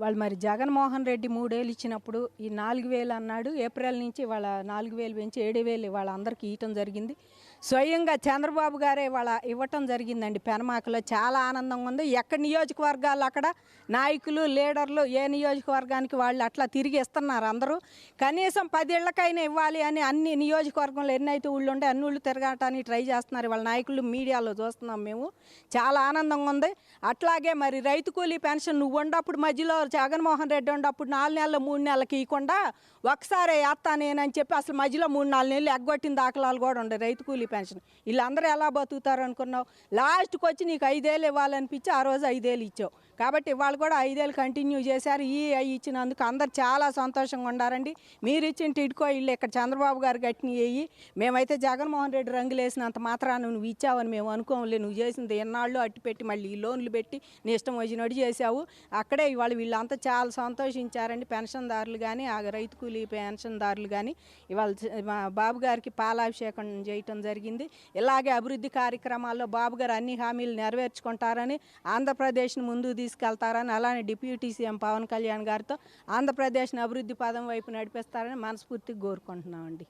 వాళ్ళు మరి జగన్మోహన్ రెడ్డి మూడేళ్ళు ఇచ్చినప్పుడు ఈ నాలుగు వేలు అన్నాడు. ఏప్రిల్ నుంచి వాళ్ళ నాలుగు వేలు పెంచి ఏడు వేలు వాళ్ళ అందరికీ ఇవ్వటం జరిగింది. స్వయంగా చంద్రబాబు గారే వాళ్ళ ఇవ్వటం జరిగిందండి పెనమాకలో. చాలా ఆనందంగా ఉంది. ఎక్కడ నియోజకవర్గాలు అక్కడ నాయకులు లీడర్లు ఏ నియోజకవర్గానికి వాళ్ళు అట్లా తిరిగి ఇస్తున్నారు అందరూ. కనీసం పదేళ్ళకైనా ఇవ్వాలి అని అన్ని నియోజకవర్గంలో ఎన్నైతే ఊళ్ళు ఉంటే అన్ని ఊళ్ళు తిరగటానికి ట్రై చేస్తున్నారు. వాళ్ళ నాయకులు మీడియాలో చూస్తున్నాం మేము. చాలా ఆనందంగా ఉంది. అట్లాగే మరి రైతు కూలీ పెన్షన్ నువ్వు ఉండప్పుడు మధ్యలో జగన్మోహన్ రెడ్డి ఉండప్పుడు నాలుగు నెలలు మూడు నెలలకి ఇవ్వకుండా ఒకసారి వేస్తా నేనని చెప్పి అసలు మధ్యలో మూడు నాలుగు నెలలు ఎగ్గొట్టిన దాఖలాలు కూడా ఉండే రైతు కూలీ పెన్షన్. వీళ్ళందరూ ఎలా బతుకుతారు అనుకున్నావు? లాస్ట్కి వచ్చి నీకు ఐదేళ్ళు ఇవ్వాలనిపించి ఆ రోజు ఐదేళ్ళు ఇచ్చావు. కాబట్టి వాళ్ళు కూడా ఐదేళ్ళు కంటిన్యూ చేశారు. ఈ అవి ఇచ్చినందుకు అందరు చాలా సంతోషంగా ఉండారండి. మీరు ఇచ్చిన టిడ్కో ఇల్లు ఇక్కడ చంద్రబాబు గారు కట్టిన వేయి మేమైతే జగన్మోహన్ రెడ్డి రంగులు వేసినంత మాత్రాన నువ్వు ఇచ్చావని మేము అనుకోములే. నువ్వు చేసింది ఎన్నాళ్ళు అట్టి పెట్టి మళ్ళీ ఈ లోన్లు పెట్టి నీ ఇష్టం వచ్చినట్టు చేసావు అక్కడే ఇవాళ వీళ్ళంతా చాలా సంతోషించారండి. పెన్షన్దారులు కానీ ఆ రైతు కూలీ పెన్షన్దారులు కానీ ఇవాళ బాబు గారికి పాలాభిషేకం చేయటం జరిగింది. ఇలాగే అభివృద్ధి కార్యక్రమాల్లో బాబు గారు అన్ని హామీలు నెరవేర్చుకుంటారని ఆంధ్రప్రదేశ్ని ముందుకు తీసుకెళ్తారని అలానే డిప్యూటీ సీఎం పవన్ కళ్యాణ్ గారితో ఆంధ్రప్రదేశ్ను అభివృద్ధి పదం వైపు నడిపిస్తారని మనస్ఫూర్తిగా కోరుకుంటున్నామండి.